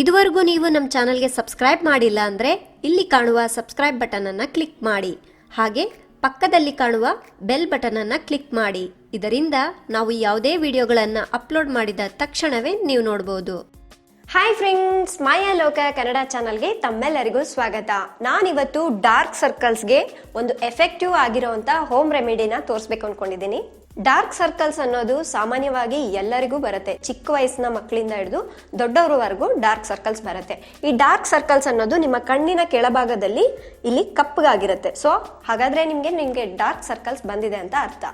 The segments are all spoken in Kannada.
ಇದುವರೆಗೂ ನೀವು ನಮ್ಮ ಚಾನಲ್ಗೆ ಸಬ್ಸ್ಕ್ರೈಬ್ ಮಾಡಿಲ್ಲ ಅಂದರೆ ಇಲ್ಲಿ ಕಾಣುವ ಸಬ್ಸ್ಕ್ರೈಬ್ ಬಟನನ್ನು ಕ್ಲಿಕ್ ಮಾಡಿ. ಹಾಗೆ ಪಕ್ಕದಲ್ಲಿ ಕಾಣುವ ಬೆಲ್ ಬಟನನ್ನು ಕ್ಲಿಕ್ ಮಾಡಿ. ಇದರಿಂದ ನಾವು ಯಾವುದೇ ವಿಡಿಯೋಗಳನ್ನು ಅಪ್ಲೋಡ್ ಮಾಡಿದ ತಕ್ಷಣವೇ ನೀವು ನೋಡ್ಬೋದು. ಹಾಯ್ ಫ್ರೆಂಡ್ಸ್ ಮಾಯಾ ಲೋಕ ಕನ್ನಡ ಚಾನಲ್ಗೆ ತಮ್ಮೆಲ್ಲರಿಗೂ ಸ್ವಾಗತ. ನಾನಿವತ್ತು ಡಾರ್ಕ್ ಸರ್ಕಲ್ಸ್ಗೆ ಒಂದು ಎಫೆಕ್ಟಿವ್ ಆಗಿರೋವಂಥ ಹೋಮ್ ರೆಮಿಡಿನ ತೋರಿಸ್ಬೇಕು ಅನ್ಕೊಂಡಿದ್ದೀನಿ. ಡಾರ್ಕ್ ಸರ್ಕಲ್ಸ್ ಅನ್ನೋದು ಸಾಮಾನ್ಯವಾಗಿ ಎಲ್ಲರಿಗೂ ಬರುತ್ತೆ. ಚಿಕ್ಕ ವಯಸ್ಸಿನ ಮಕ್ಕಳಿಂದ ಹಿಡಿದು ದೊಡ್ಡವರವರೆಗೂ ಡಾರ್ಕ್ ಸರ್ಕಲ್ಸ್ ಬರುತ್ತೆ. ಈ ಡಾರ್ಕ್ ಸರ್ಕಲ್ಸ್ ಅನ್ನೋದು ನಿಮ್ಮ ಕಣ್ಣಿನ ಕೆಳಭಾಗದಲ್ಲಿ ಇಲ್ಲಿ ಕಪ್ಪಗಾಗಿರುತ್ತೆ. ಸೊ ಹಾಗಾದ್ರೆ ನಿಮಗೆ ನಿಮಗೆ ಡಾರ್ಕ್ ಸರ್ಕಲ್ಸ್ ಬಂದಿದೆ ಅಂತ ಅರ್ಥ.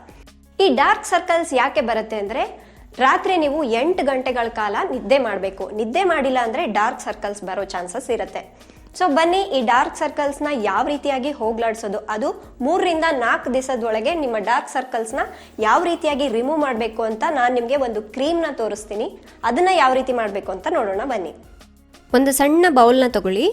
ಈ ಡಾರ್ಕ್ ಸರ್ಕಲ್ಸ್ ಯಾಕೆ ಬರುತ್ತೆ ಅಂದ್ರೆ, ರಾತ್ರಿ ನೀವು ಎಂಟು ಗಂಟೆಗಳ ಕಾಲ ನಿದ್ದೆ ಮಾಡಬೇಕು. ನಿದ್ದೆ ಮಾಡಿಲ್ಲ ಅಂದ್ರೆ ಡಾರ್ಕ್ ಸರ್ಕಲ್ಸ್ ಬರೋ ಚಾನ್ಸಸ್ ಇರುತ್ತೆ. ಸೊ ಬನ್ನಿ, ಈ ಡಾರ್ಕ್ ಸರ್ಕಲ್ಸ್ನ ಯಾವ ರೀತಿಯಾಗಿ ಹೋಗ್ಲಾಡಿಸೋದು? ಅದು ಮೂರರಿಂದ ನಾಲ್ಕು ದಿವಸದೊಳಗೆ ನಿಮ್ಮ ಡಾರ್ಕ್ ಸರ್ಕಲ್ಸ್ನ ಯಾವ ರೀತಿಯಾಗಿ ರಿಮೂವ್ ಮಾಡಬೇಕು ಅಂತ ನಾನು ನಿಮಗೆ ಒಂದು ಕ್ರೀಮ್ನ ತೋರಿಸ್ತೀನಿ. ಅದನ್ನ ಯಾವ ರೀತಿ ಮಾಡಬೇಕು ಅಂತ ನೋಡೋಣ, ಬನ್ನಿ. ಒಂದು ಸಣ್ಣ ಬೌಲ್ನ ತಗೊಳ್ಳಿ.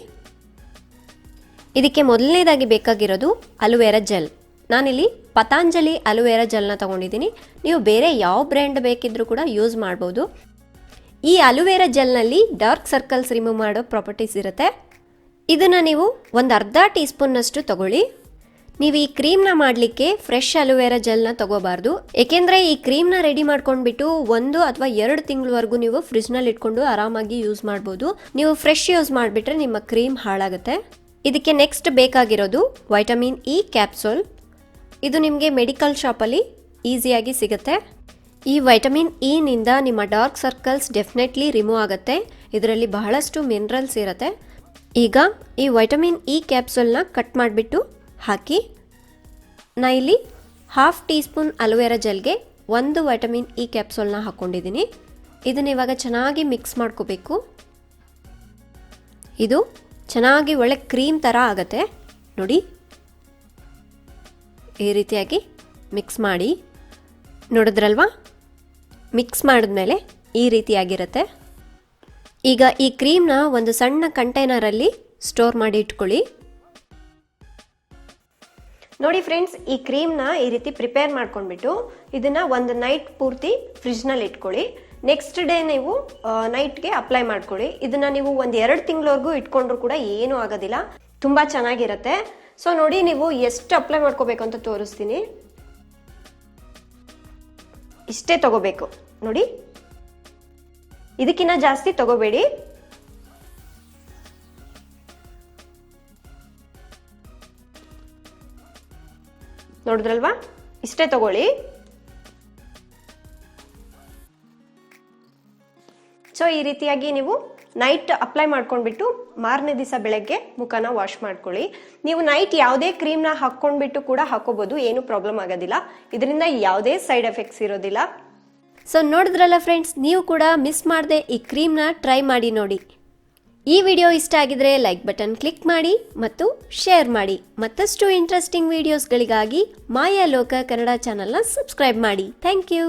ಇದಕ್ಕೆ ಮೊದಲನೇದಾಗಿ ಬೇಕಾಗಿರೋದು ಅಲುವೆರಾ ಜೆಲ್ ನಾನಿಲ್ಲಿ ಪತಾಂಜಲಿ ಅಲುವೆರಾ ಜೆಲ್ನ ತಗೊಂಡಿದ್ದೀನಿ. ನೀವು ಬೇರೆ ಯಾವ ಬ್ರ್ಯಾಂಡ್ ಬೇಕಿದ್ರೂ ಕೂಡ ಯೂಸ್ ಮಾಡ್ಬೋದು. ಈ ಅಲುವೆರಾ ಜೆಲ್ನಲ್ಲಿ ಡಾರ್ಕ್ ಸರ್ಕಲ್ಸ್ ರಿಮೂವ್ ಮಾಡೋ ಪ್ರಾಪರ್ಟೀಸ್ ಇರುತ್ತೆ. ಇದನ್ನು ನೀವು ಒಂದು ಅರ್ಧ ಟೀ ಸ್ಪೂನ್ನಷ್ಟು ತಗೊಳ್ಳಿ. ನೀವು ಈ ಕ್ರೀಮ್ನ ಮಾಡಲಿಕ್ಕೆ ಫ್ರೆಶ್ ಅಲೋವೆರಾ ಜೆಲ್ನ ತಗೋಬಾರ್ದು. ಏಕೆಂದರೆ ಈ ಕ್ರೀಮ್ನ ರೆಡಿ ಮಾಡ್ಕೊಂಡ್ಬಿಟ್ಟು ಒಂದು ಅಥವಾ ಎರಡು ತಿಂಗಳವರೆಗೂ ನೀವು ಫ್ರಿಜ್ನಲ್ಲಿ ಇಟ್ಕೊಂಡು ಆರಾಮಾಗಿ ಯೂಸ್ ಮಾಡ್ಬೋದು. ನೀವು ಫ್ರೆಶ್ ಯೂಸ್ ಮಾಡಿಬಿಟ್ರೆ ನಿಮ್ಮ ಕ್ರೀಮ್ ಹಾಳಾಗುತ್ತೆ. ಇದಕ್ಕೆ ನೆಕ್ಸ್ಟ್ ಬೇಕಾಗಿರೋದು ವೈಟಮಿನ್ ಇ ಕ್ಯಾಪ್ಸೂಲ್. ಇದು ನಿಮಗೆ ಮೆಡಿಕಲ್ ಶಾಪಲ್ಲಿ ಈಸಿಯಾಗಿ ಸಿಗುತ್ತೆ. ಈ ವೈಟಮಿನ್ ಇನಿಂದ ನಿಮ್ಮ ಡಾರ್ಕ್ ಸರ್ಕಲ್ಸ್ ಡೆಫಿನೆಟ್ಲಿ ರಿಮೂವ್ ಆಗುತ್ತೆ. ಇದರಲ್ಲಿ ಬಹಳಷ್ಟು ಮಿನರಲ್ಸ್ ಇರುತ್ತೆ. ಈಗ ಈ ವೈಟಮಿನ್ ಇ ಕ್ಯಾಪ್ಸೂಲ್ನ ಕಟ್ ಮಾಡಿಬಿಟ್ಟು ಹಾಕಿ, ನಾ ಇಲ್ಲಿ ಹಾಫ್ ಟೀ ಸ್ಪೂನ್ ಅಲೋವೆರಾ ಜೆಲ್ಗೆ ಒಂದು ವೈಟಮಿನ್ ಇ ಕ್ಯಾಪ್ಸೂಲ್ನ ಹಾಕ್ಕೊಂಡಿದ್ದೀನಿ ಇದನ್ನು ಇವಾಗ ಚೆನ್ನಾಗಿ ಮಿಕ್ಸ್ ಮಾಡ್ಕೋಬೇಕು. ಇದು ಚೆನ್ನಾಗಿ ಒಳ್ಳೆ ಕ್ರೀಮ್ ಥರ ಆಗುತ್ತೆ. ನೋಡಿ, ಈ ರೀತಿಯಾಗಿ ಮಿಕ್ಸ್ ಮಾಡಿ. ನೋಡಿದ್ರಲ್ವಾ? ಮಿಕ್ಸ್ ಮಾಡಿದ್ಮೇಲೆ ಈ ರೀತಿಯಾಗಿರುತ್ತೆ. ಈಗ ಈ ಕ್ರೀಮ್ನ ಒಂದು ಸಣ್ಣ ಕಂಟೈನರಲ್ಲಿ ಸ್ಟೋರ್ ಮಾಡಿ ಇಟ್ಕೊಳ್ಳಿ. ನೋಡಿ ಫ್ರೆಂಡ್ಸ್, ಈ ಕ್ರೀಮ್ನ ಈ ರೀತಿ ಪ್ರಿಪೇರ್ ಮಾಡ್ಕೊಂಡ್ಬಿಟ್ಟು ಇದನ್ನ ಒಂದು ನೈಟ್ ಪೂರ್ತಿ ಫ್ರಿಜ್ನಲ್ಲಿ ಇಟ್ಕೊಳ್ಳಿ. ನೆಕ್ಸ್ಟ್ ಡೇ ನೀವು ನೈಟ್ಗೆ ಅಪ್ಲೈ ಮಾಡ್ಕೊಳ್ಳಿ. ಇದನ್ನ ನೀವು ಒಂದು ಎರಡು ತಿಂಗಳವರೆಗೂ ಇಟ್ಕೊಂಡ್ರೂ ಕೂಡ ಏನೂ ಆಗೋದಿಲ್ಲ. ತುಂಬಾ ಚೆನ್ನಾಗಿರುತ್ತೆ. ಸೊ, ನೋಡಿ ನೀವು ಎಷ್ಟು ಅಪ್ಲೈ ಮಾಡ್ಕೋಬೇಕು ಅಂತ ತೋರಿಸ್ತೀನಿ. ಇಷ್ಟೇ ತಗೋಬೇಕು. ನೋಡಿ. ಇದಕ್ಕಿಂತ ಜಾಸ್ತಿ ತಗೋಬೇಡಿ. ನೋಡಿದ್ರಲ್ವಾ? ಇಷ್ಟೇ ತಗೊಳ್ಳಿ. ಸೊ ಈ ರೀತಿಯಾಗಿ ನೀವು ನೈಟ್ ಅಪ್ಲೈ ಮಾಡ್ಕೊಂಡ್ಬಿಟ್ಟು ಮಾರನೇ ದಿವಸ ಬೆಳಗ್ಗೆ ಮುಖನ ವಾಶ್ ಮಾಡ್ಕೊಳ್ಳಿ. ನೀವು ನೈಟ್ ಯಾವುದೇ ಕ್ರೀಮ್ನ ಹಾಕ್ಕೊಂಡ್ಬಿಟ್ಟು ಕೂಡ ಹಾಕೋಬಹುದು ಏನು ಪ್ರಾಬ್ಲಮ್ ಆಗೋದಿಲ್ಲ. ಇದರಿಂದ ಯಾವುದೇ ಸೈಡ್ ಎಫೆಕ್ಟ್ಸ್ ಇರೋದಿಲ್ಲ. ಸೊ ನೋಡಿದ್ರಲ್ಲ ಫ್ರೆಂಡ್ಸ್ ನೀವು ಕೂಡ ಮಿಸ್ ಮಾಡದೆ ಈ ಕ್ರೀಮ್ನ ಟ್ರೈ ಮಾಡಿ ನೋಡಿ. ಈ ವಿಡಿಯೋ ಇಷ್ಟ ಆಗಿದ್ರೆ ಲೈಕ್ ಬಟನ್ ಕ್ಲಿಕ್ ಮಾಡಿ ಮತ್ತು ಶೇರ್ ಮಾಡಿ. ಮತ್ತಷ್ಟು ಇಂಟ್ರೆಸ್ಟಿಂಗ್ ವಿಡಿಯೋಸ್ಗಳಿಗಾಗಿ ಮಾಯಾ ಲೋಕ ಕನ್ನಡ ಚಾನಲ್ನ ಸಬ್ಸ್ಕ್ರೈಬ್ ಮಾಡಿ. Thank you